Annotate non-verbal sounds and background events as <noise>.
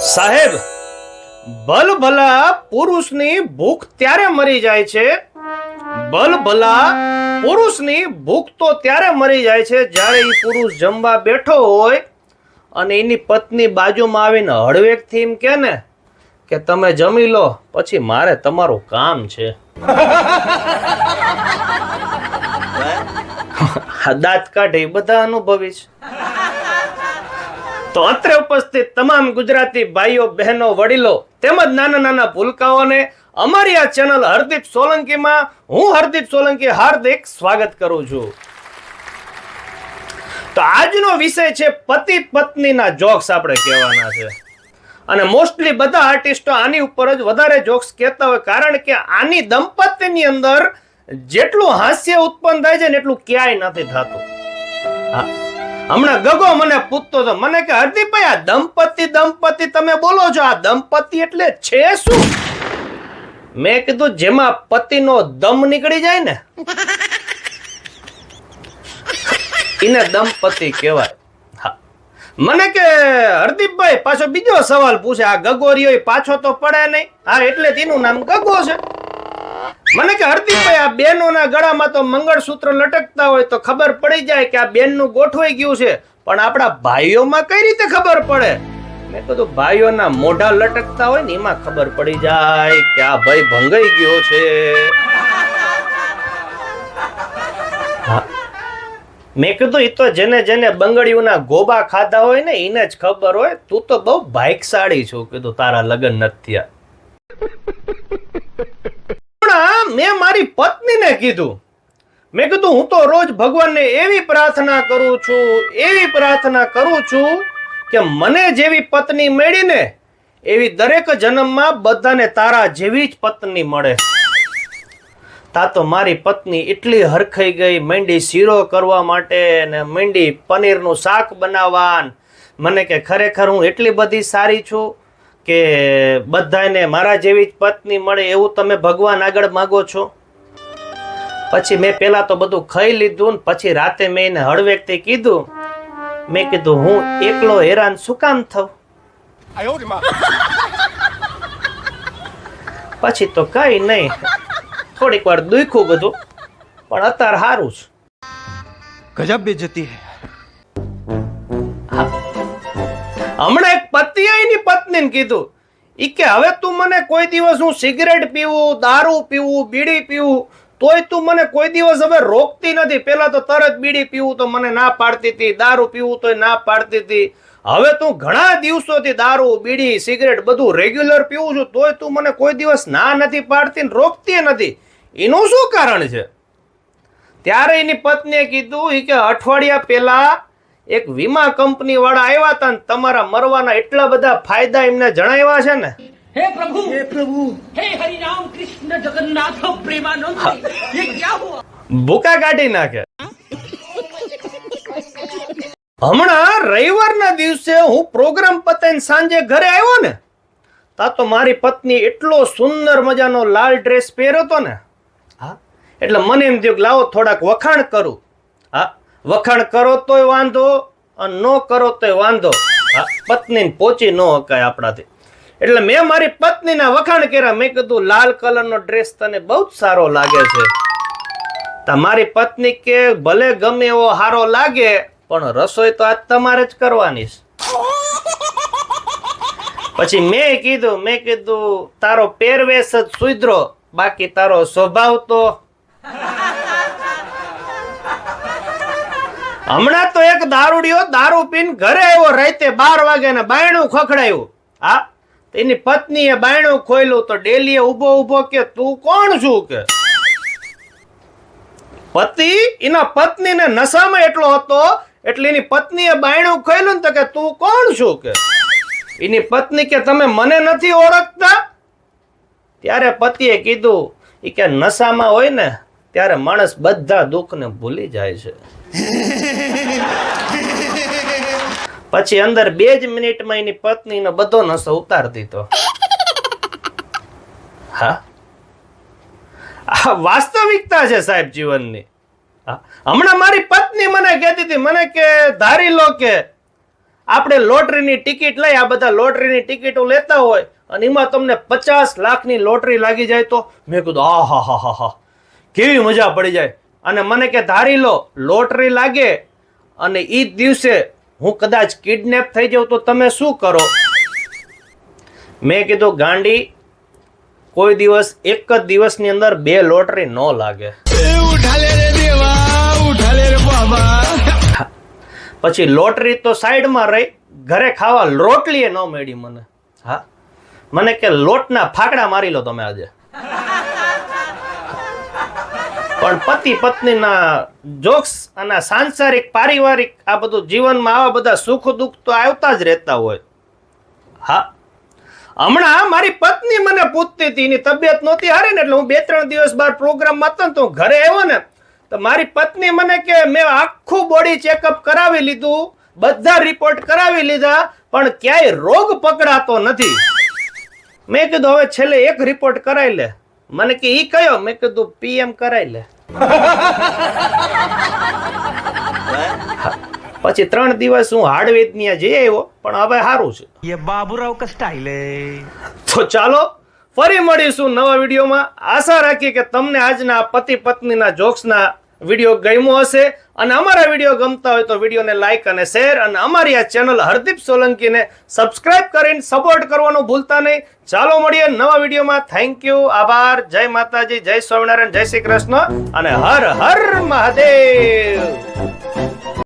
સાહેબ ભલભલા પુરુષની ભૂખ ત્યારે મરી જાય છે. ભલ ભલા પુરુષની ભૂખ તો ત્યારે મરી જાય છે જ્યારે એ પુરુષ જમવા બેઠો હોય અને એની પત્ની બાજુમાં આવીને હળવેકથી એમ કે ને કે તમે જમી લો, પછી મારે તમારું કામ છે. <laughs> દાંત કાઢે બધા અનુભવી છે. તો અત્રે ઉપસ્થિત તમામ ગુજરાતી ભાઈઓ, બહેનો, વડીલો તેમજ નાના નાના ભૂલકાઓને અમારી આ ચેનલ હરદીપ સોલંકીમાં હું હરદીપ સોલંકી હાર્દિક સ્વાગત કરું છું. તો આજનો વિષય છે પતિ પત્નીના જોક્સ આપણે કહેવાના છે. અને મોસ્ટલી બધા આર્ટિસ્ટો આની ઉપર જ વધારે જોક્સ કહેતા હોય કારણ કે આની દંપતીની અંદર જેટલું હાસ્ય ઉત્પન્ન થાય છે ને એટલું ક્યાંય નથી થતું. હા. હમણાં ગગો મને પૂછતો હતો મને કે હરદીપભાઈ આ દંપતી દંપતી તમે બોલો છો, આ દંપતી એટલે છે શું? મેં કીધું, જેમાં પતિનો દમ નીકળી જાય ને, એને દંપતી કહેવાય. મને કે હરદીપભાઈ પાછો બીજો સવાલ પૂછે, આ ગગોરીઓ પાછો તો પડે નહીં. હા, એટલે તેનું નામ ગગો છે. મને કે હરદીપભાઈ આ બેનોના ગળામાં તો મંગળસૂત્ર લટકતા હોય તો ખબર પડી જાય કે આ બેનનું ગોઠવાઈ ગયું છે. પણ આપણા ભાઈઓમાં કઈ રીતે ખબર પડે? મેં કીધું, ભાઈઓના મોઢા લટકતા હોય ને એમાં ખબર પડી જાય કે આ ભાઈ ભંગાઈ ગયો છે. મેં કીધું એ તો જેને જેને બંગડીઓના ગોબા ખાધા હોય ને એને જ ખબર હોય. તું તો બહુ ભાઈકશાળી છું, કીધું, તારા લગ્ન નથી થયા. પણ મેં મારી પત્નીને કીધું મેં કીધું, હું તો રોજ ભગવાનને એવી પ્રાર્થના કરું છું, એવી પ્રાર્થના કરું છું કે મને જેવી પત્ની મળીને એવી દરેક જન્મમાં બધાને તારા જેવી જ પત્ની મળે તા તો મારી પત્ની એટલી હરખાઈ ગઈ, મંડી શીરો કરવા માટે ને મંડી પનીરનું શાક બનાવવા. મને કે, ખરેખર હું એટલી બધી સારી છું કે બધાને મારા જેવી જ પત્ની મળે એવું તમે ભગવાન આગળ માગો છો? પછી મેં પહેલાં તો બધું ખાઈ લીધું ને પછી રાતે મેં એને હળવેકથી કીધું. મેં કીધું હું એકલો હેરાન શું કામ થઉં પછી તો કઈ નહીં. થોડીક વાર દુખ્યું બધું પણ અત્યારે સારું છે. ગજબ બેજતી હે. હમણાં એક પતિએ એની પત્નીને કીધું, ઈ કે હવે તું મને કોઈ દિવસ હું સિગરેટ પીવું, દારૂ પીવું, બીડી પીવું, તોય તું મને કોઈ દિવસ હવે રોકતી નથી. પેલા તો તરત બીડી પીવું તો મને ના પાડતી હતી, દારૂ પીવું તોય ના પાડતી હતી. હવે તું ઘણા દિવસોથી દારૂ, બીડી, સિગરેટ બધું રેગ્યુલર પીવું છું, તોય તું મને કોઈ દિવસ ના નથી પાડતી રોકતી નથી. એનું શું કારણ છે? ત્યારે એની પત્નીએ કીધું એ કે અઠવાડિયા પહેલા એક વીમા કંપની વાળા આવ્યા હતા ને તમારા મરવાના એટલા બધા ફાયદા એમને જણાવ્યા છે ને? હે પ્રભુ! હે પ્રભુ! હે હરિ રામ કૃષ્ણ જગન્નાથ પ્રેમાનંદ! એ ક્યા હુઆ? ભૂકા કાઢી નાખે. હમણાં રવિવારના દિવસે હું પ્રોગ્રામ પતાઈને સાંજે ઘરે આવ્યો ને તા તો મારી પત્ની એટલો સુંદર મજાનો લાલ ડ્રેસ પહેર્યો હતો ને. હા એટલે મને એમ થયું લાવો થોડાક વખાણ કરું. હા વખાણ કરો તોય વાંધો અને ન કરો તોય વાંધો. પત્ની પત્નીને પહોંચી ન હકાય આપણાથી. એટલે મેં મારી પત્નીના વખાણ કર્યા. મેં કીધું, લાલ કલરનો ડ્રેસ તને બહુ જ સારો લાગે છે. તમારી પત્ની કે, ભલે ગમે એવો હારો લાગે, પણ રસોઈ તો આજ તમારે જ કરવાની છે. પછી મેં કીધું મેં કીધું, તારો પહેરવેશ જ સુધરો, બાકી તારો સ્વભાવ તો હમણાં તો એક દારૂડિયો દારૂ પીન ઘરે આવ્યો રાતે બાર વાગે ને બાયણું ખખડાયું. હા, તેની પત્નીએ બાયણું ખોલ્યું તો ડેલીએ ઊભો ઊભો કે, તું કોણ છું? કે. પતિ એના પત્નીને નશામાં એટલો હતો, એટલે એની પત્નીએ બાયણું ખોલ્યું ને તો કે, તું કોણ છું? કે. એની પત્ની કે, તમે મને નથી ઓળખતા? ત્યારે પતિએ કીધું એ કે નશામાં હોય ને, ત્યારે માણસ બધા દુઃખને ભૂલી જાય છે. પછી અંદર બે જ મિનિટમાં એની પત્નીનો બધો નસો ઉતાર દીધો. હા? વાસ્તવિકતા છે સાહેબ જીવનની. હમણાં મારી પત્ની મને કહેતી હતી, મને કે ધારી લો કે આપણે લોટરીની ટિકિટ લઈ, આ બધા લોટરીની ટિકિટો લેતા હોય અને એમાં તમને પચાસ લાખની લોટરી લાગી જાય તો મેં કીધું આ હા હા હા હા કેવી મજા પડી જાય. અને મને કે ધારી લો, લોટરી લાગે અને એ દિવસે હું કદાચ કિડનેપ થઈ જાઉં તો તમે શું કરો? મેં કીધું, ગાંડી, કોઈ દિવસ, એક જ દિવસની અંદર બે લોટરી ન લાગે. પછી લોટરી તો સાઈડમાં રહી, ઘરે ખાવા રોટલીએ ન મળી મને. હા. મને કે, લોટના ફાકડા મારી લો તમે આજે. પણ પતિ પત્નીના જોક્સ અને સાંસારિક, પારિવારિક આ બધું જીવનમાં આવા બધા સુખ દુઃખ તો આવતા જ રહેતા હોય. હા. હમણાં મારી પત્ની મને પૂછતી હતી, એની તબિયત નહોતી હારી ને એટલે હું બે ત્રણ દિવસ બાર પ્રોગ્રામમાં હતો તો ઘરે આવ્યો ને, તો મારી પત્ની મને કે, મેં આખું બોડી ચેકઅપ કરાવી લીધું, બધા રિપોર્ટ કરાવી લીધા, પણ ક્યાંય રોગ પકડાતો નથી. મેં કીધું, હવે છેલ્લે એક રિપોર્ટ કરાવી લે. મને કે એ કયો? મેં કીધું પીએમ કરાવી લે. પછી ત્રણ દિવસ હું હાડવેદનિયા જઈ આવ્યો પણ હવે સારું છે. એ બાબુરાવ કસ્ટાઈલે તો ચાલો ફરી મળીશું નવા વિડીયોમાં. આશા રાખીએ કે તમને આજના પતિ પત્નીના જોક્સના વીડિયો ગમ્યો હશે અને અમારા વીડિયો ગમતા હોય તો વિડીયોને લાઈક અને શેર અને અમારી આ ચેનલ હરદીપ સોલંકીને સબસ્ક્રાઇબ કરીને સપોર્ટ કરવાનું ભૂલતા નહીં. ચાલો મળીએ નવા વિડીયોમાં. થેન્ક યુ આભાર. જય માતાજી. જય સ્વામિનારાયણ. જય શ્રી કૃષ્ણ. અને હર હર મહાદેવ.